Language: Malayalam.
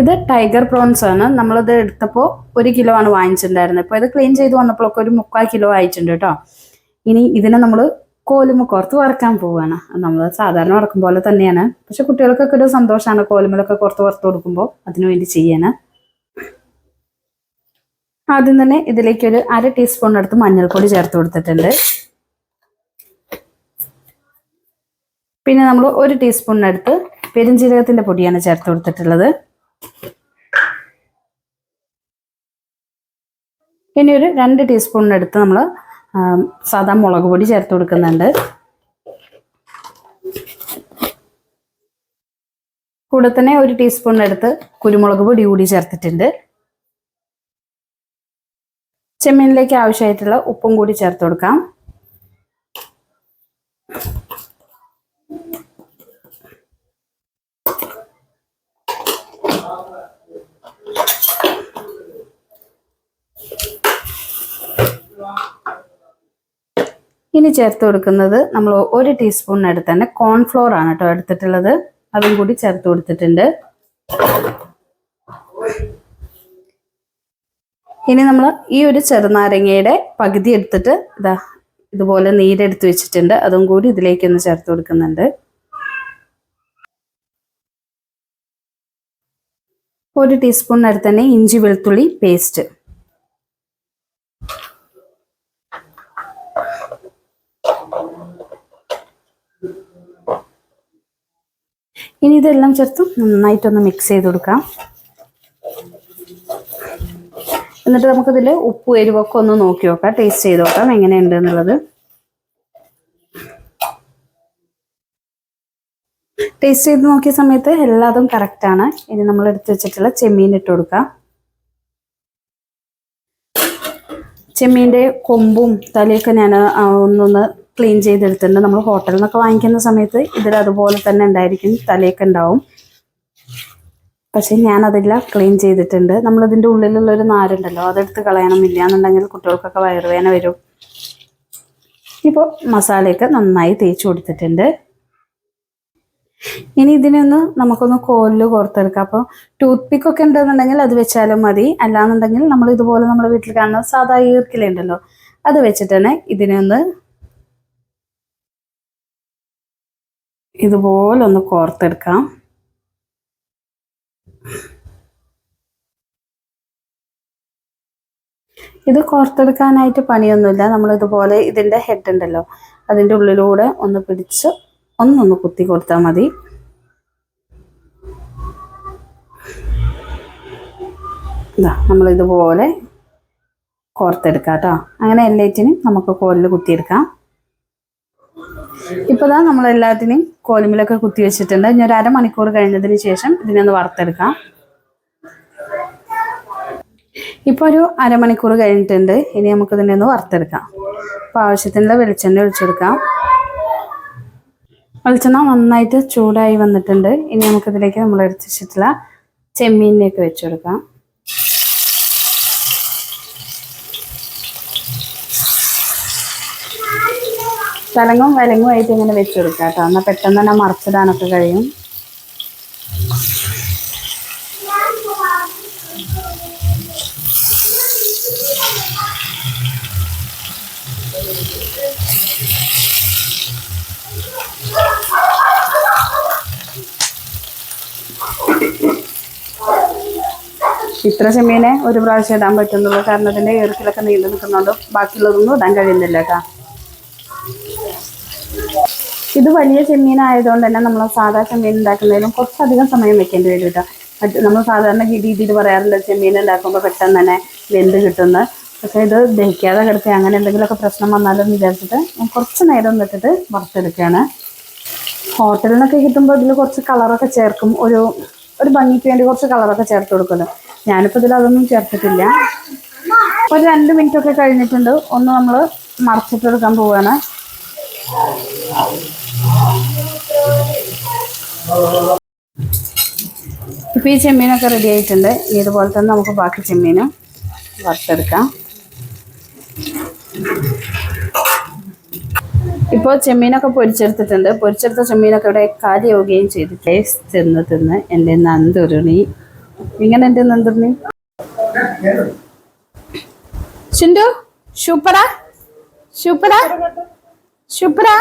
ഇത് ടൈഗർ പ്രോൺസ് ആണ്. നമ്മളിത് എടുത്തപ്പോൾ ഒരു കിലോ ആണ് വാങ്ങിച്ചിട്ടുണ്ടായിരുന്നത്. ഇപ്പോൾ ഇത് ക്ലീൻ ചെയ്ത് വന്നപ്പോഴൊക്കെ ഒരു മുക്കാൽ കിലോ ആയിട്ടുണ്ട് കേട്ടോ. ഇനി ഇതിനെ നമ്മൾ കോലുമ കുറത്ത് വറക്കാൻ പോവുകയാണ് നമ്മൾ സാധാരണ വറക്കും പോലെ തന്നെയാണ്. പക്ഷെ കുട്ടികൾക്കൊക്കെ ഒരു സന്തോഷമാണ് കോലുമലൊക്കെ കുറത്ത് വറുത്ത് കൊടുക്കുമ്പോൾ അതിനു വേണ്ടി ചെയ്യാന് ആദ്യം തന്നെ ഇതിലേക്ക് ഒരു അര ടീസ്പൂൺ അടുത്ത് മഞ്ഞൾപ്പൊടി ചേർത്ത് കൊടുത്തിട്ടുണ്ട്. പിന്നെ നമ്മൾ ഒരു ടീസ്പൂണിനടുത്ത് പെരുംജീരകത്തിന്റെ പൊടിയാണ് ചേർത്ത് കൊടുത്തിട്ടുള്ളത്. ഇനി ഒരു രണ്ട് ടീസ്പൂണിനടുത്ത് നമ്മൾ സാധാ മുളക് പൊടി ചേർത്ത് കൊടുക്കുന്നുണ്ട്. കൂടെ തന്നെ ഒരു ടീസ്പൂണിനടുത്ത് കുരുമുളക് പൊടി കൂടി ചേർത്തിട്ടുണ്ട്. ചെമ്മീനിലേക്ക് ആവശ്യമായിട്ടുള്ള ഉപ്പും കൂടി ചേർത്ത് കൊടുക്കാം. ഇനി ചേർത്ത് കൊടുക്കുന്നത് നമ്മൾ ഒരു ടീസ്പൂണിനടുത്ത് തന്നെ കോൺഫ്ലോർ ആണ് കേട്ടോ എടുത്തിട്ടുള്ളത്. അതും കൂടി ചേർത്ത് കൊടുത്തിട്ടുണ്ട്. ഇനി നമ്മൾ ഈ ഒരു ചെറുനാരങ്ങയുടെ പകുതി എടുത്തിട്ട് ഇതാ ഇതുപോലെ നീരെടുത്ത് വെച്ചിട്ടുണ്ട്. അതും കൂടി ഇതിലേക്ക് ഒന്ന് ചേർത്ത് കൊടുക്കുന്നുണ്ട്. ഒരു ടീസ്പൂണിനടുത്ത് തന്നെ ഇഞ്ചി വെളുത്തുള്ളി പേസ്റ്റ് ഇനി ഇതെല്ലാം ചേർത്ത് നന്നായിട്ടൊന്ന് മിക്സ് ചെയ്ത് കൊടുക്കാം. എന്നിട്ട് നമുക്കിതിൽ ഉപ്പ് എരിവൊക്കെ ഒന്ന് നോക്കി നോക്കാം. ടേസ്റ്റ് ചെയ്ത് നോക്കാം എങ്ങനെയുണ്ട് എന്നുള്ളത് ടേസ്റ്റ് ചെയ്ത് നോക്കിയ സമയത്ത് എല്ലാതും കറക്റ്റാണ് ഇനി നമ്മൾ എടുത്തു വെച്ചിട്ടുള്ള ചെമ്മീൻ ഇട്ട് കൊടുക്കാം. ചെമ്മീന്റെ കൊമ്പും തലയൊക്കെ ഞാൻ ഒന്നൊന്ന് ക്ലീൻ ചെയ്തെടുത്തിട്ടുണ്ട്. നമ്മൾ ഹോട്ടലിൽ നിന്നൊക്കെ വാങ്ങിക്കുന്ന സമയത്ത് ഇതിൽ അതുപോലെ തന്നെ ഉണ്ടായിരിക്കും തലയൊക്കെ ഉണ്ടാവും. പക്ഷെ ഞാൻ അതെല്ലാം ക്ലീൻ ചെയ്തിട്ടുണ്ട് നമ്മളിതിന്റെ ഉള്ളിലുള്ള ഒരു നാരുണ്ടല്ലോ അതെടുത്ത് കളയണമില്ല എന്നുണ്ടെങ്കിൽ കുട്ടികൾക്കൊക്കെ വയറുവേന വരും. ഇപ്പോൾ മസാലയൊക്കെ നന്നായി തേച്ച് കൊടുത്തിട്ടുണ്ട്. ഇനി ഇതിനൊന്ന് നമുക്കൊന്ന് കോലിൽ കോർത്തെടുക്കാം. അപ്പോൾ ടൂത്ത് പിക്ക് ഒക്കെ ഉണ്ടെന്നുണ്ടെങ്കിൽ അത് വെച്ചാലും മതി. അല്ലാന്നുണ്ടെങ്കിൽ നമ്മൾ ഇതുപോലെ നമ്മുടെ വീട്ടിൽ കാണുന്ന സാധാ ഈർക്കിലുണ്ടല്ലോ അത് വെച്ചിട്ടാണ് ഇതിനെ ഒന്ന് ഇതുപോലെ ഒന്ന് കോർത്തെടുക്കാം. ഇത് കോർത്തെടുക്കാനായിട്ട് പണിയൊന്നുമില്ല. നമ്മൾ ഇതുപോലെ ഇതിന്റെ ഹെഡ് ഉണ്ടല്ലോ അതിന്റെ ഉള്ളിലൂടെ ഒന്ന് പിടിച്ച് ഒന്നൊന്ന് കുത്തി കൊടുത്താൽ മതി. ഇതാ നമ്മൾ ഇതുപോലെ കോർത്തെടുക്കാം കേട്ടോ. അങ്ങനെ എല്ലാറ്റിനും നമുക്ക് കോലിൽ കുത്തിയെടുക്കാം. ഇപ്പോൾ ഇതാ നമ്മൾ എല്ലാത്തിനെയും കോലുമിലൊക്കെ കുത്തി വെച്ചിട്ടുണ്ട്. ഇനി ഒരു അരമണിക്കൂർ കഴിഞ്ഞതിന് ശേഷം ഇതിനൊന്ന് വറുത്തെടുക്കാം. ഇപ്പൊ ഒരു അരമണിക്കൂർ കഴിഞ്ഞിട്ടുണ്ട്. ഇനി നമുക്ക് ഇതിനെ ഒന്ന് വറുത്തെടുക്കാം. അപ്പോൾ ആവശ്യത്തിനുള്ള വെളിച്ചെണ്ണ ഒഴിച്ചെടുക്കാം. വെളിച്ചെണ്ണ നന്നായിട്ട് ചൂടായി വന്നിട്ടുണ്ട്. ഇനി നമുക്കിതിലേക്ക് നമ്മൾ എടുത്ത് വെച്ചിട്ടുള്ള ചെമ്മീനിലേക്ക് വെച്ച് തലങ്ങും വിലങ്ങും ആയിട്ട് ഇങ്ങനെ വെച്ച് കൊടുക്കുക കേട്ടോ. എന്നാൽ പെട്ടെന്ന് തന്നെ മറച്ചിടാനൊക്കെ കഴിയും. ഇത്ര ചെമ്മീനെ ഒരു പ്രാവശ്യം ഇടാൻ പറ്റുന്നുള്ളൂ കാരണം അതിന്റെ ഈർക്കിലൊക്കെ നീണ്ടു നിൽക്കുന്നുണ്ട് ബാക്കിയുള്ളതൊന്നും ഇടാൻ കഴിയുന്നില്ല കേട്ടോ. ഇത് വലിയ ചെമ്മീൻ ആയതുകൊണ്ട് തന്നെ നമ്മൾ സാധാ ചെമ്മീൻ ഉണ്ടാക്കുന്നതിലും കുറച്ചധികം സമയം വെക്കേണ്ടി വരും കേട്ടോ. നമ്മൾ സാധാരണ രീതിയിൽ പറയാറില്ല ചെമ്മീൻ ഉണ്ടാക്കുമ്പോൾ പെട്ടെന്ന് തന്നെ വെന്ത് കിട്ടുന്ന. പക്ഷേ ഇത് ദഹിക്കാതെ കിടത്തി അങ്ങനെ എന്തെങ്കിലുമൊക്കെ പ്രശ്നം വന്നാലും വിചാരിച്ചിട്ട് ഞാൻ കുറച്ച് നേരം നിന്നിട്ട് വറുത്തെടുക്കുകയാണ്. ഹോട്ടലിൽ നിന്നൊക്കെ കിട്ടുമ്പോൾ ഇതിൽ കുറച്ച് കളറൊക്കെ ചേർക്കും. ഒരു ഒരു ഭംഗിക്ക് വേണ്ടി കുറച്ച് കളറൊക്കെ ചേർത്ത് കൊടുക്കുമല്ലോ. ഞാനിപ്പോൾ ഇതിൽ അതൊന്നും ചേർത്തിട്ടില്ല. ഒരു രണ്ട് മിനിറ്റ് ഒക്കെ കഴിഞ്ഞിട്ടുണ്ട്. ഒന്ന് നമ്മൾ മറച്ചിട്ടെടുക്കാൻ പോവുകയാണ് ഇപ്പോൾ ഈ ചെമ്മീനൊക്കെ റെഡി ആയിട്ടുണ്ട്. ഇനി ഇതുപോലെ തന്നെ നമുക്ക് ബാക്കി ചെമ്മീനും വറുത്തെടുക്കാം. ഇപ്പോൾ ചെമ്മീനൊക്കെ പൊരിച്ചെടുത്തിട്ടുണ്ട്. പൊരിച്ചെടുത്ത ചെമ്മീനൊക്കെ ഇവിടെ കാലിയാവുകയും ചെയ്തു. ടേസ്റ്റ് തിന്ന് തിന്ന് എന്റെ നന്ദുരുണി. ഇങ്ങനെ എന്റെ നന്ദുരുണി. ഷിൻഡു സൂപ്പറാ സൂപ്പറാ സൂപ്പറാ